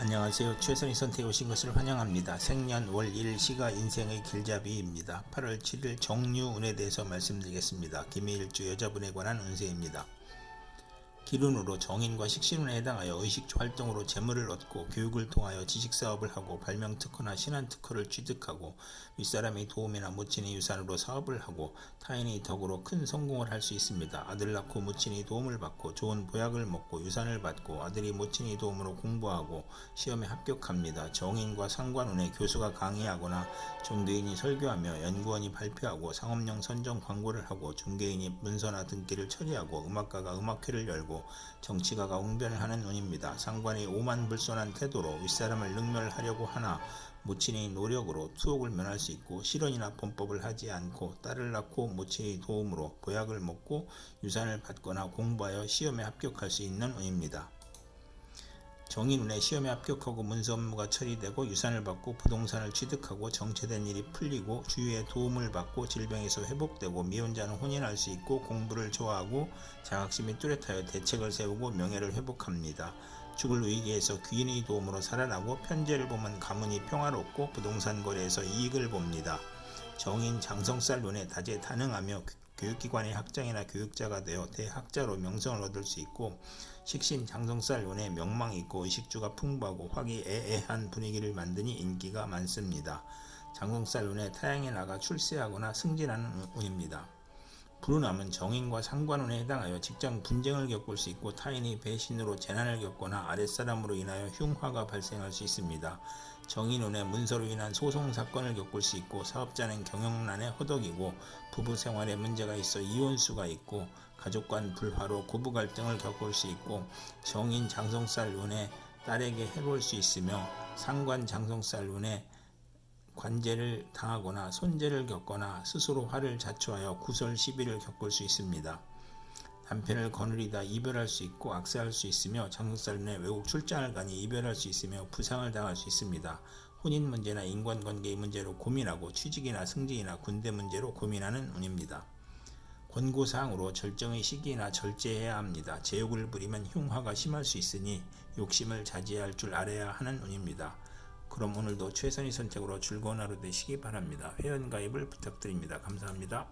안녕하세요. 최선의 선택에 오신 것을 환영합니다. 생년 월 일 시가 인생의 길잡이입니다. 8월 7일 정유운에 대해서 말씀드리겠습니다. 김해일주 여자분에 관한 운세입니다. 기운으로 정인과 식신운에 해당하여 의식 활동으로 재물을 얻고 교육을 통하여 지식 사업을 하고 발명 특허나 신한 특허를 취득하고 윗사람의 도움이나 모친의 유산으로 사업을 하고 타인의 덕으로 큰 성공을 할 수 있습니다. 아들 낳고 모친의 도움을 받고 좋은 보약을 먹고 유산을 받고 아들이 모친의 도움으로 공부하고 시험에 합격합니다. 정인과 상관운에 교수가 강의하거나 종교인이 설교하며 연구원이 발표하고 상업용 선정 광고를 하고 중개인이 문서나 등기를 처리하고 음악가가 음악회를 열고 정치가가 웅변을 하는 운입니다. 상관이 오만불손한 태도로 윗사람을 능멸하려고 하나 모친의 노력으로 투옥을 면할 수 있고 실언이나 범법을 하지 않고 딸을 낳고 모친의 도움으로 보약을 먹고 유산을 받거나 공부하여 시험에 합격할 수 있는 운입니다. 정인운에 시험에 합격하고 문서 업무가 처리되고 유산을 받고 부동산을 취득하고 정체된 일이 풀리고 주위의 도움을 받고 질병에서 회복되고 미혼자는 혼인할 수 있고 공부를 좋아하고 자각심이 뚜렷하여 대책을 세우고 명예를 회복합니다. 죽을 위기에서 귀인의 도움으로 살아나고 편제를 보면 가문이 평화롭고 부동산 거래에서 이익을 봅니다. 정인 장성살 눈에 다재다능하며 교육기관의 학장이나 교육자가 되어 대학자로 명성을 얻을 수 있고 식신 장성살 운에 명망이 있고 의식주가 풍부하고 화기애애한 분위기를 만드니 인기가 많습니다. 장성살 운에 타양에 나가 출세하거나 승진하는 운입니다. 불운함은 정인과 상관운에 해당하여 직장 분쟁을 겪을 수 있고 타인이 배신으로 재난을 겪거나 아랫사람으로 인하여 흉화가 발생할 수 있습니다. 정인운에 문서로 인한 소송 사건을 겪을 수 있고 사업자는 경영난에 허덕이고 부부 생활에 문제가 있어 이혼수가 있고 가족 간 불화로 고부 갈등을 겪을 수 있고 정인 장성살 운에 딸에게 해볼 수 있으며 상관 장성살 운에 관제를 당하거나 손재를 겪거나 스스로 화를 자초하여 구설 시비를 겪을 수 있습니다. 남편을 거느리다 이별할 수 있고 악사할 수 있으며 장성살운에 외국 출장을 가니 이별할 수 있으며 부상을 당할 수 있습니다. 혼인 문제나 인간관계의 문제로 고민하고 취직이나 승진이나 군대 문제로 고민하는 운입니다. 권고사항으로 절정의 시기나 절제해야 합니다. 제욕을 부리면 흉화가 심할 수 있으니 욕심을 자제할 줄 알아야 하는 운입니다. 그럼 오늘도 최선의 선택으로 즐거운 하루 되시기 바랍니다. 회원가입을 부탁드립니다. 감사합니다.